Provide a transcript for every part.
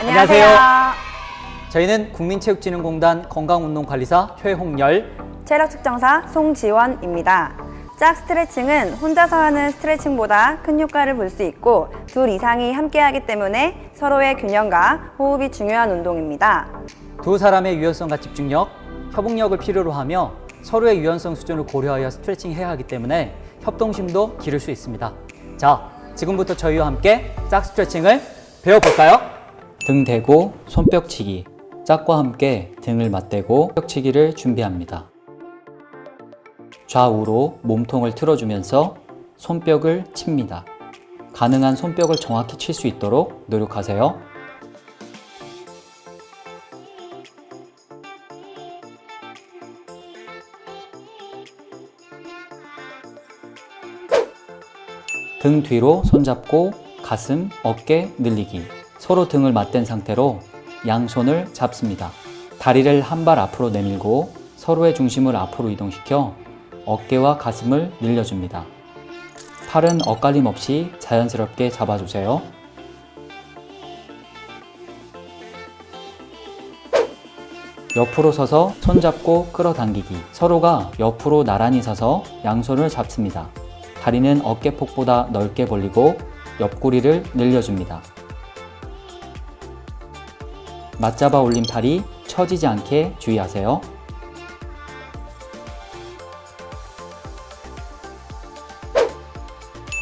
안녕하세요. 저희는 국민체육진흥공단 건강운동관리사 최홍열 체력 측정사 송지원입니다. 짝 스트레칭은 혼자서 하는 스트레칭보다 큰 효과를 볼 수 있고 둘 이상이 함께 하기 때문에 서로의 균형과 호흡이 중요한 운동입니다. 두 사람의 유연성과 집중력, 협응력을 필요로 하며 서로의 유연성 수준을 고려하여 스트레칭 해야 하기 때문에 협동심도 기를 수 있습니다. 자, 지금부터 저희와 함께 짝 스트레칭을 배워볼까요? 등 대고 손뼉치기. 짝과 함께 등을 맞대고 벽치기를 준비합니다. 좌우로 몸통을 틀어주면서 손뼉을 칩니다. 가능한 손뼉을 정확히 칠 수 있도록 노력하세요. 등 뒤로 손잡고 가슴, 어깨 늘리기. 서로 등을 맞댄 상태로 양손을 잡습니다. 다리를 한 발 앞으로 내밀고 서로의 중심을 앞으로 이동시켜 어깨와 가슴을 늘려줍니다. 팔은 엇갈림 없이 자연스럽게 잡아주세요. 옆으로 서서 손잡고 끌어당기기. 서로가 옆으로 나란히 서서 양손을 잡습니다. 다리는 어깨폭보다 넓게 벌리고 옆구리를 늘려줍니다. 맞잡아 올린 팔이 처지지 않게 주의하세요.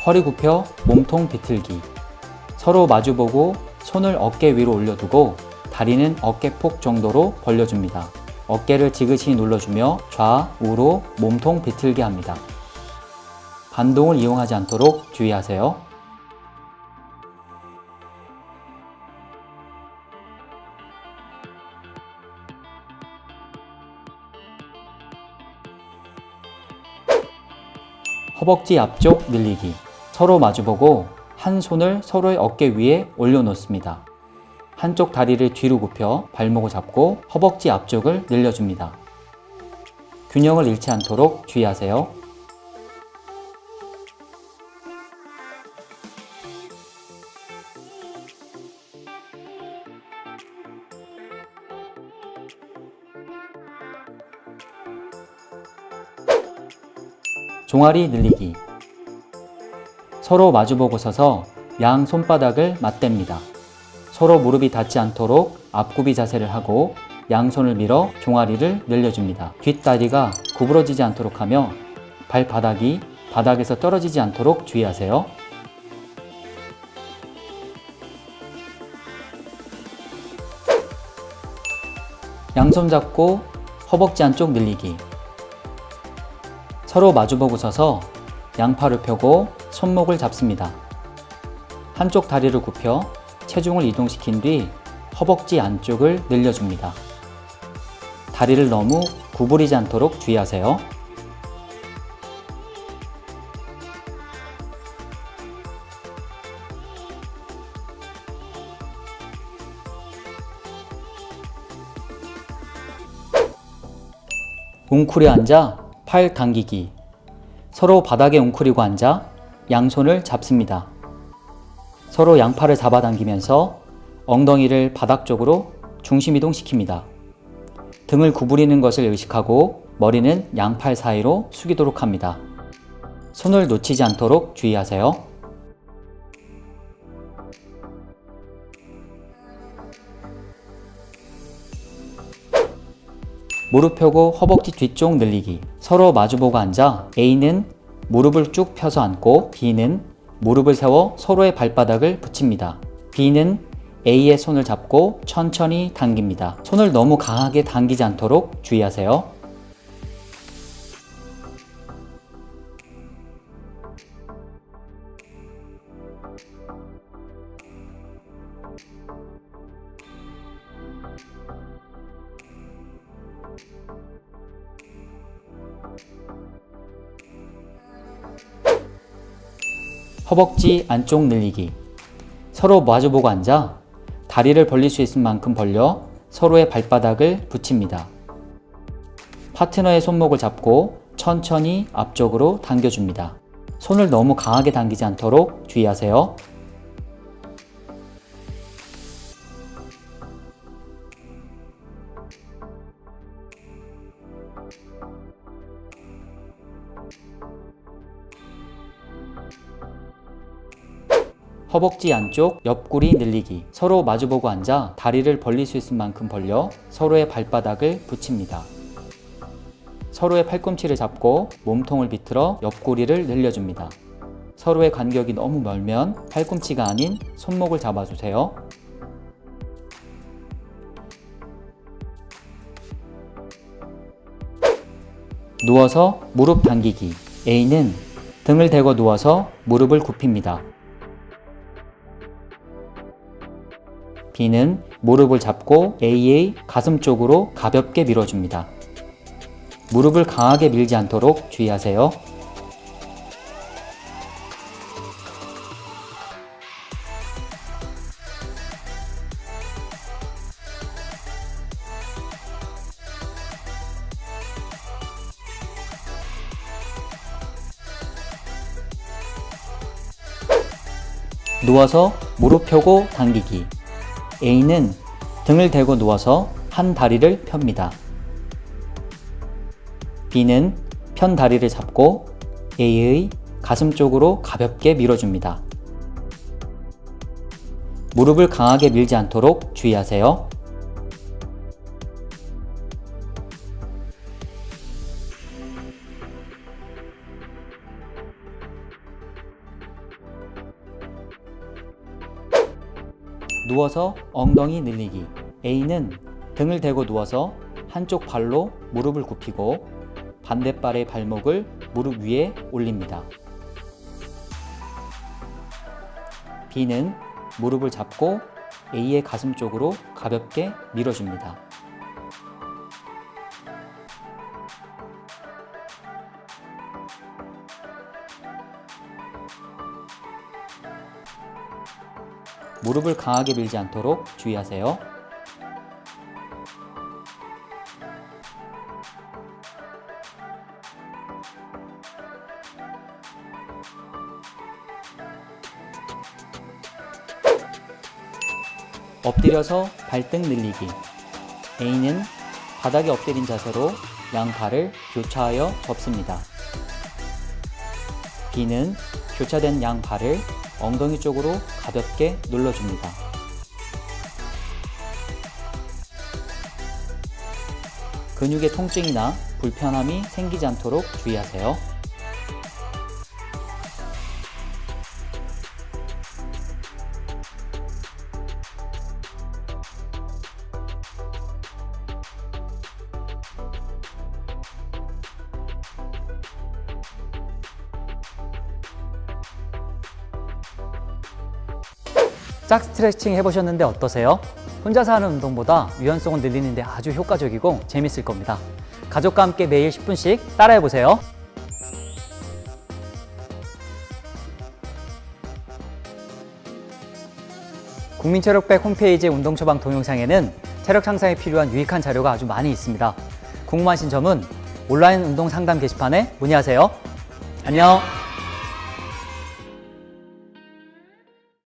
허리 굽혀 몸통 비틀기. 서로 마주보고 손을 어깨 위로 올려두고 다리는 어깨폭 정도로 벌려줍니다. 어깨를 지그시 눌러주며 좌우로 몸통 비틀게 합니다. 반동을 이용하지 않도록 주의하세요. 허벅지 앞쪽 늘리기. 서로 마주보고 한 손을 서로의 어깨 위에 올려놓습니다. 한쪽 다리를 뒤로 굽혀 발목을 잡고 허벅지 앞쪽을 늘려줍니다. 균형을 잃지 않도록 주의하세요. 종아리 늘리기. 서로 마주보고 서서 양 손바닥을 맞댑니다. 서로 무릎이 닿지 않도록 앞굽이 자세를 하고 양손을 밀어 종아리를 늘려줍니다. 뒷다리가 구부러지지 않도록 하며 발바닥이 바닥에서 떨어지지 않도록 주의하세요. 양손 잡고 허벅지 안쪽 늘리기. 서로 마주보고 서서 양팔을 펴고 손목을 잡습니다. 한쪽 다리를 굽혀 체중을 이동시킨 뒤 허벅지 안쪽을 늘려줍니다. 다리를 너무 구부리지 않도록 주의하세요. 웅크려 앉아 팔 당기기. 서로 바닥에 웅크리고 앉아 양손을 잡습니다. 서로 양팔을 잡아당기면서 엉덩이를 바닥 쪽으로 중심 이동 시킵니다. 등을 구부리는 것을 의식하고 머리는 양팔 사이로 숙이도록 합니다. 손을 놓치지 않도록 주의하세요. 무릎 펴고 허벅지 뒤쪽 늘리기. 서로 마주보고 앉아 A는 무릎을 쭉 펴서 앉고 B는 무릎을 세워 서로의 발바닥을 붙입니다. B는 A의 손을 잡고 천천히 당깁니다. 손을 너무 강하게 당기지 않도록 주의하세요. 허벅지 안쪽 늘리기. 서로 마주보고 앉아 다리를 벌릴 수 있을 만큼 벌려 서로의 발바닥을 붙입니다. 파트너의 손목을 잡고 천천히 앞쪽으로 당겨줍니다. 손을 너무 강하게 당기지 않도록 주의하세요. 허벅지 안쪽 옆구리 늘리기. 서로 마주보고 앉아 다리를 벌릴 수 있을 만큼 벌려 서로의 발바닥을 붙입니다. 서로의 팔꿈치를 잡고 몸통을 비틀어 옆구리를 늘려줍니다. 서로의 간격이 너무 멀면 팔꿈치가 아닌 손목을 잡아주세요. 누워서 무릎 당기기. A는 등을 대고 누워서 무릎을 굽힙니다. B는 무릎을 잡고 A의 가슴 쪽으로 가볍게 밀어줍니다. 무릎을 강하게 밀지 않도록 주의하세요. 누워서 무릎 펴고 당기기. A는 등을 대고 누워서 한 다리를 펴니다. B는 편 다리를 잡고 A의 가슴 쪽으로 가볍게 밀어줍니다. 무릎을 강하게 밀지 않도록 주의하세요. 누워서 엉덩이 늘리기. A는 등을 대고 누워서 한쪽 발로 무릎을 굽히고 반대발의 발목을 무릎 위에 올립니다. B는 무릎을 잡고 A의 가슴 쪽으로 가볍게 밀어줍니다. 무릎을 강하게 밀지 않도록 주의하세요. 엎드려서 발등 늘리기. A는 바닥에 엎드린 자세로 양 발을 교차하여 접습니다. B는 교차된 양 발을 엉덩이 쪽으로 가볍게 눌러줍니다. 근육의 통증이나 불편함이 생기지 않도록 주의하세요. 짝 스트레칭 해보셨는데 어떠세요? 혼자서 하는 운동보다 유연성을 늘리는데 아주 효과적이고 재밌을 겁니다. 가족과 함께 매일 10분씩 따라해보세요. 국민체력백 홈페이지 운동 처방 동영상에는 체력 향상에 필요한 유익한 자료가 아주 많이 있습니다. 궁금하신 점은 온라인 운동 상담 게시판에 문의하세요. 안녕!